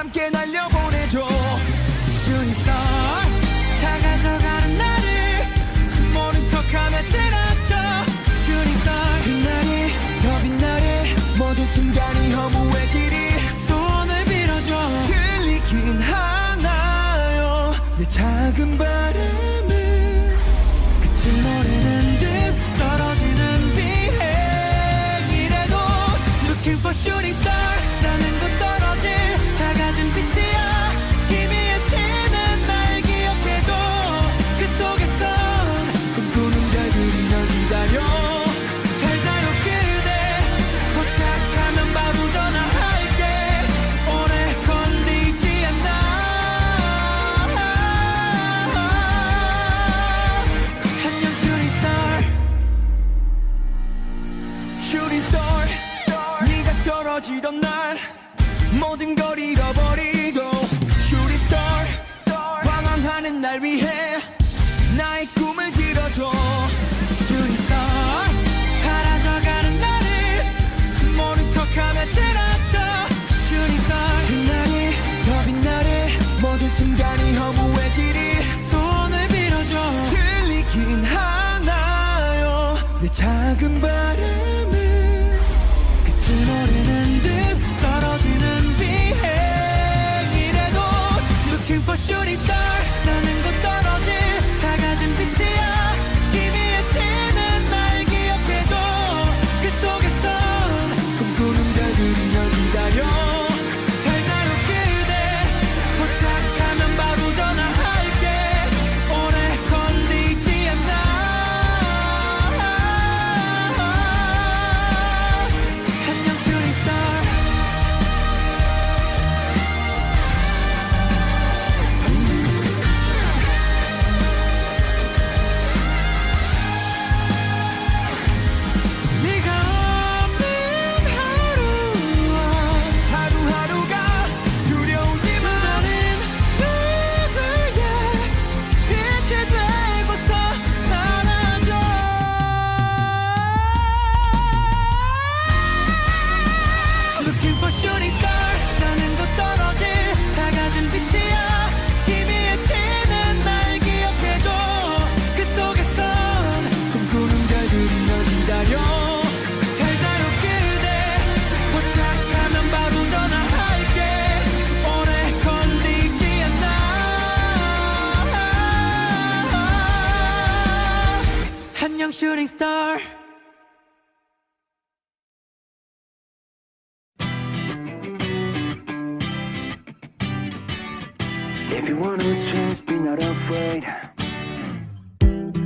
함께 날려보내줘. 우리 스톨 네가 떨어지던 날 모든 걸 잃어버리고. 슈리 스톨 방황하는 날 위해 안녕 shooting star. If you want a chance, be not afraid.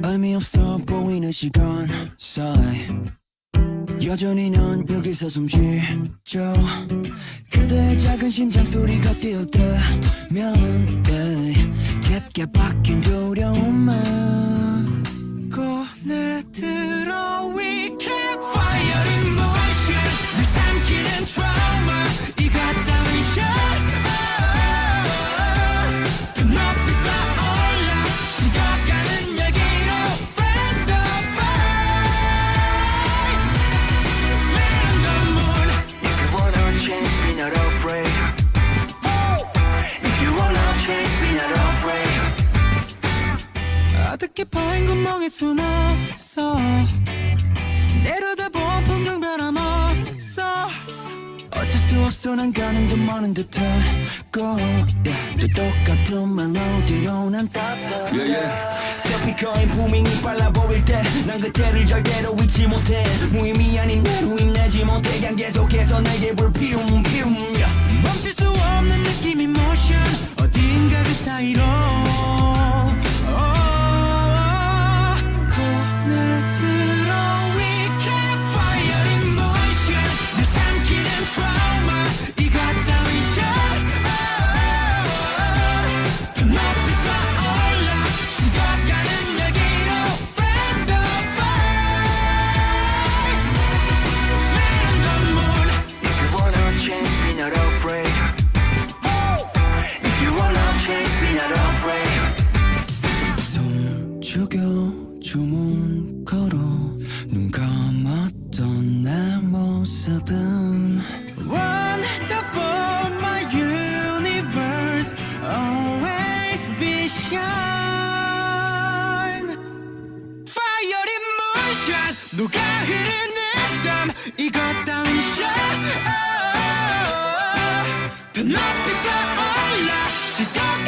의미 없어 보이는 시간 사이. 여전히 넌 여기서 숨 쉬죠. 그대의 작은 심장 소리가 뛰어 들면 yeah, 깊게 박힌 두려움만 to 구멍에 숨어서 내려다본 풍경 변함없어. 어쩔 수 없어 난 가는 듯 머는 듯하고 yeah, 또 똑같은 멜로디로 난 따라 스피커의 부밍이 빨라 보일 때 난 그때를 절대로 잊지 못해. 무의미 아닌 대로 힘내지 못해. 그냥 계속해서 내게 불 피움 피움 녹아 흐르는 땀? 이것 따윈 shine 더 높이 솟아올라 시간